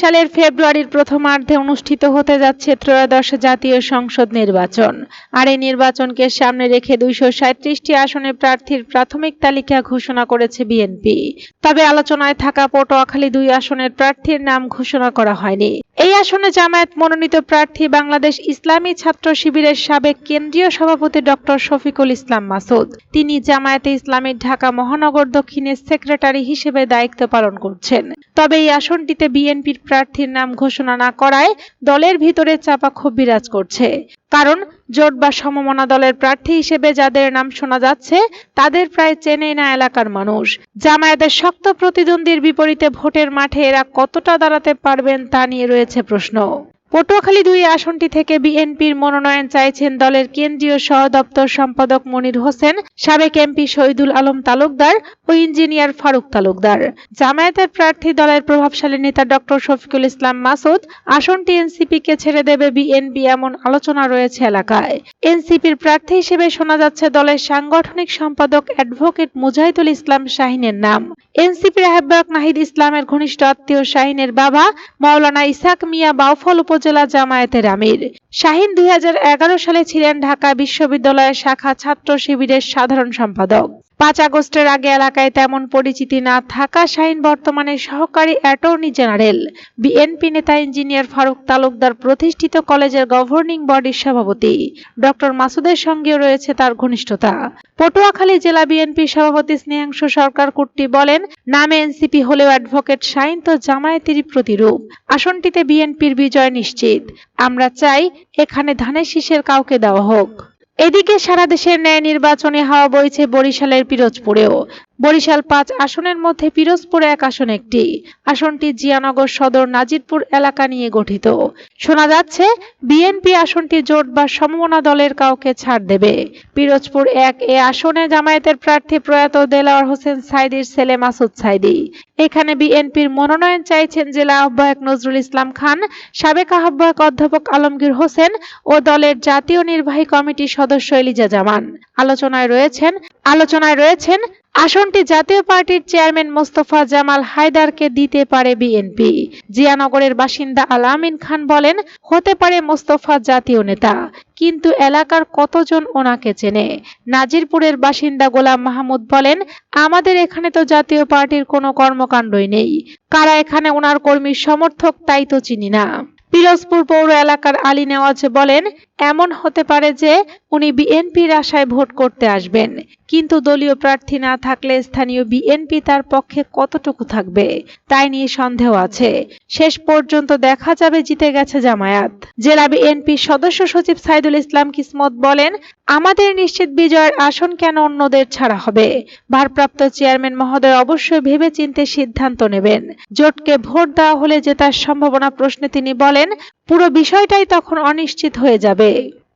সালের ফেব্রুয়ারির প্রথমার্ধে অনুষ্ঠিত হতে যাচ্ছে ত্রয়োদশ জাতীয় সংসদ নির্বাচন। আর এই নির্বাচনকে সামনে রেখে দুইশো সাঁত্রিশটি আসনে প্রার্থীর প্রাথমিক তালিকা ঘোষণা করেছে বিএনপি। তবে আলোচনায় থাকা পটুয়াখালী দুই আসনের প্রার্থীর নাম ঘোষণা করা হয়নি। এই আসনে জামায়াত মনোনীত প্রার্থী বাংলাদেশ ইসলামী ছাত্র শিবিরের সাবেক কেন্দ্রীয় সভাপতি ডক্টর শফিকুল ইসলাম মাসুদ। তিনি জামায়াতে ইসলামী ঢাকা মহানগর দক্ষিণের সেক্রেটারি হিসেবে দায়িত্ব পালন করছেন। তবে এই আসনটিতে বিএনপির প্রার্থীর নাম ঘোষণা না করায় দলের ভিতরে চাপা ক্ষোভ বিরাজ করছে। কারণ জোট বা সমমনা দলের প্রার্থী হিসেবে যাদের নাম শোনা যাচ্ছে, তাদের প্রায় চেনেই না এলাকার মানুষ। জামায়াতের শক্ত প্রতিদ্বন্দ্বীর বিপরীতে ভোটের মাঠে এরা কতটা দাঁড়াতে পারবেন তা নিয়ে রয়েছে প্রশ্ন। পটুয়াখালী দুই আসনটি থেকে বিএনপির মনোনয়ন চাইছেন দলের কেন্দ্রীয় সহ দপ্তর সম্পাদক মনির হোসেন, সাবেক এমপি শহীদুল আলম তালুকদার ও ইঞ্জিনিয়ার ফারুক তালুকদার। জামায়াতের প্রার্থী দলের প্রভাবশালী নেতা ডক্টর শফিকুল ইসলাম মাসুদ, আসনটি এনসিপিকে ছেড়ে দেবে বিএনপি এমন আলোচনা রয়েছে এলাকায়। এনসিপির প্রার্থী হিসেবে শোনা যাচ্ছে দলের সাংগঠনিক সম্পাদক অ্যাডভোকেট মুজাহিদুল ইসলাম শাহিনের নাম। এনসিপির আহ্বায়ক নাহিদ ইসলামের ঘনিষ্ঠ আত্মীয় শাহিনের বাবা মাওলানা ইসাক মিয়া বাউফল উপজেলা জামায়াতের আমির। শাহিন দুই হাজার এগারো সালে ছিলেন ঢাকা বিশ্ববিদ্যালয়ের শাখা ছাত্র শিবিরের সাধারণ সম্পাদক। পাঁচ আগস্টের আগে এলাকায় তেমন পরিচিতি না থাকা শাহিন বর্তমানে সহকারী অ্যাটর্নি জেনারেল। বিএনপি নেতা ইঞ্জিনিয়ার ফারুক তালুকদার প্রতিষ্ঠিত কলেজের গভর্নিং বডির সভাপতি। ডক্টর মাসুদের সঙ্গেও রয়েছে তার ঘনিষ্ঠতা। পটুয়াখালী জেলা বিএনপি সভাপতি স্নেহাংশু সরকার কুট্টি বলেন, নামে এনসিপি হলেও অ্যাডভোকেট শাহিন তো জামায়াতেরই প্রতিরূপ। আসনটিতে বিএনপির বিজয় নিশ্চিত। আমরা চাই, এখানে ধানের শীষের কাউকে দেওয়া হোক। এদিকে সারা দেশের ন্যায় নির্বাচনী হাওয়া বইছে বরিশালের পিরোজপুরেও। বরিশাল পাঁচ আসনের মধ্যে পিরোজপুর এক আসন একটি। আসনটি জিয়ানগর সদর নাজিরপুর এলাকা নিয়ে গঠিত। শোনা যাচ্ছে, বিএনপি আসনটি জোট বা সমমনা দলের কাউকে ছাড় দেবে। পিরোজপুর এক এ আসনে জামায়াতের প্রার্থী প্রয়াত দেলাওয়ার হোসেন সাইদির ছেলে মাসুদ সাইদি। এখানে বিএনপির মনোনয়ন চাইছেন জেলা আহ্বায়ক নজরুল ইসলাম খান, সাবেক আহ্বায়ক অধ্যাপক আলমগীর হোসেন ও দলের জাতীয় নির্বাহী কমিটির সদস্য এলিজা জামান। আলোচনায় রয়েছেন আলোচনায় রয়েছেন আসনটি জাতীয় পার্টির চেয়ারম্যান মোস্তফা জামাল হায়দারকে দিতে পারে বিএনপি। জিয়ানগরের বাসিন্দা আলামিন খান বলেন, হতে পারে মোস্তফা জাতীয় নেতা, কিন্তু এলাকার কতজন ওনাকে চেনে? নাজিরপুরের বাসিন্দা গোলাম মাহমুদ বলেন, আমাদের এখানে তো জাতীয় পার্টির কোনো কর্মকাণ্ডই নেই। কারা এখানে ওনার কর্মী সমর্থক তাই তো চিনি না। পিরোজপুর পৌর এলাকার আলী নেওয়াজ বলেন এমন হতে পারে যে উনি বিএনপির আশায় ভোট করতে আসবেন। কিন্তু দলীয় প্রার্থী না থাকলে স্থানীয় বিএনপি তার পক্ষে কতটুকু থাকবে, তাই নিয়ে সন্দেহ আছে। শেষ পর্যন্ত দেখা যাবে জিতে গেছে জামায়াত। জেলা বিএনপি সদস্য সচিব সাইদুল ইসলাম কিসমত বলেন, আমাদের নিশ্চিত বিজয়ের আসন কেন অন্যদের ছাড়া হবে? ভারপ্রাপ্ত চেয়ারম্যান মহোদয় অবশ্যই ভেবেচিন্তে সিদ্ধান্ত নেবেন। জোটকে ভোট দেওয়া হলে জেতার সম্ভাবনা প্রশ্নে তিনি বলেন, পুরো বিষয়টাই তখন অনিশ্চিত হয়ে যাবে। day